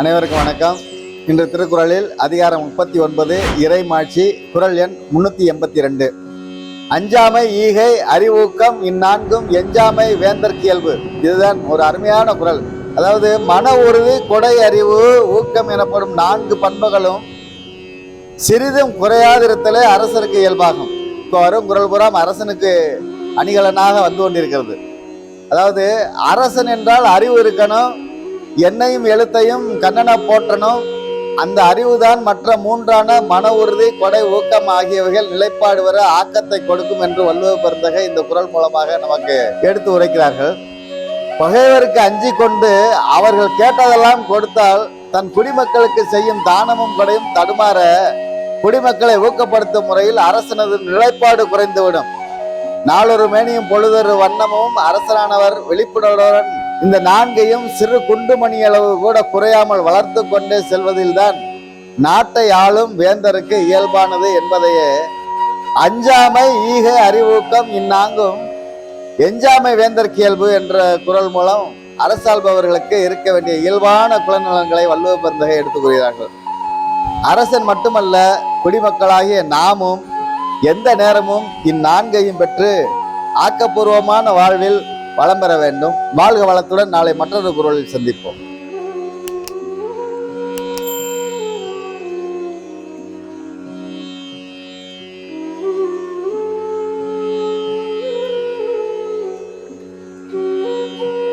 அனைவருக்கும் வணக்கம். இன்று திருக்குறளில் அதிகாரம் முப்பத்தி ஒன்பது இறைமாட்சி குறள் எண் முன்னூத்தி எண்பத்தி ரெண்டு அஞ்சாமை ஈகை அறிவூக்கம் இந்நான்கும் எஞ்சாமை வேந்தற்கு இயல்பு இதுதான் ஒரு அருமையான குறள். அதாவது மன உறுதி கொடை அறிவு ஊக்கம் எனப்படும் நான்கு பண்புகளும் சிறிதும் குறையாதிருத்தலே அரசருக்கு இயல்பாகும். இப்போ வரும் குரல் புறம் அரசனுக்கு அணிகலனாக வந்து கொண்டிருக்கிறது. அதாவது அரசன் என்றால் அறிவு இருக்கணும் எண்ணையும் எழுத்தையும் கண்ணனை போற்றணும். அந்த அறிவுதான் மற்ற மூன்றான மன உறுதி கொடை ஊக்கம் ஆகியவைகள் நிலைப்பாடு வர ஆக்கத்தை கொடுக்கும் என்று வள்ளுவ பெருந்தகை இந்த குரல் மூலமாக நமக்கு எடுத்து உரைக்கிறார்கள். பகைவருக்கு அஞ்சி கொண்டு அவர்கள் கேட்டதெல்லாம் கொடுத்தால் தன் குடிமக்களுக்கு செய்யும் தானமும் கொடையும் தடுமாற குடிமக்களை ஊக்கப்படுத்தும் முறையில் அரசனது நிலைப்பாடு குறைந்துவிடும். நாளொரு மேனியும் பொழுதொரு வண்ணமும் அரசரானவர் வெளிப்படையுடன் இந்த நான்கையும் சிறு குண்டுமணி அளவு கூட குறையாமல் வளர்த்து கொண்டே செல்வதில்தான் நாட்டை ஆளும் வேந்தருக்கு இயல்பானது என்பதையே. அஞ்சாமை ஈகை அறிவூக்கம் இந்நாங்கும் எஞ்சாமை வேந்தற்கு இயல்பு என்ற குரல் மூலம் அரசாள்பவர்களுக்கு இருக்க வேண்டிய இயல்பான குலநலன்களை வள்ளுவ பெருந்தகை எடுத்துக் கூறுகிறார்கள். அரசன் மட்டுமல்ல குடிமக்களாகிய நாமும் எந்த நேரமும் இந்நான்கையும் பெற்று ஆக்கப்பூர்வமான வாழ்வில் வளம் பெற வேண்டும். வாழ்க வளத்துடன் நாளை மற்றொரு குரலில் சந்திப்போம்.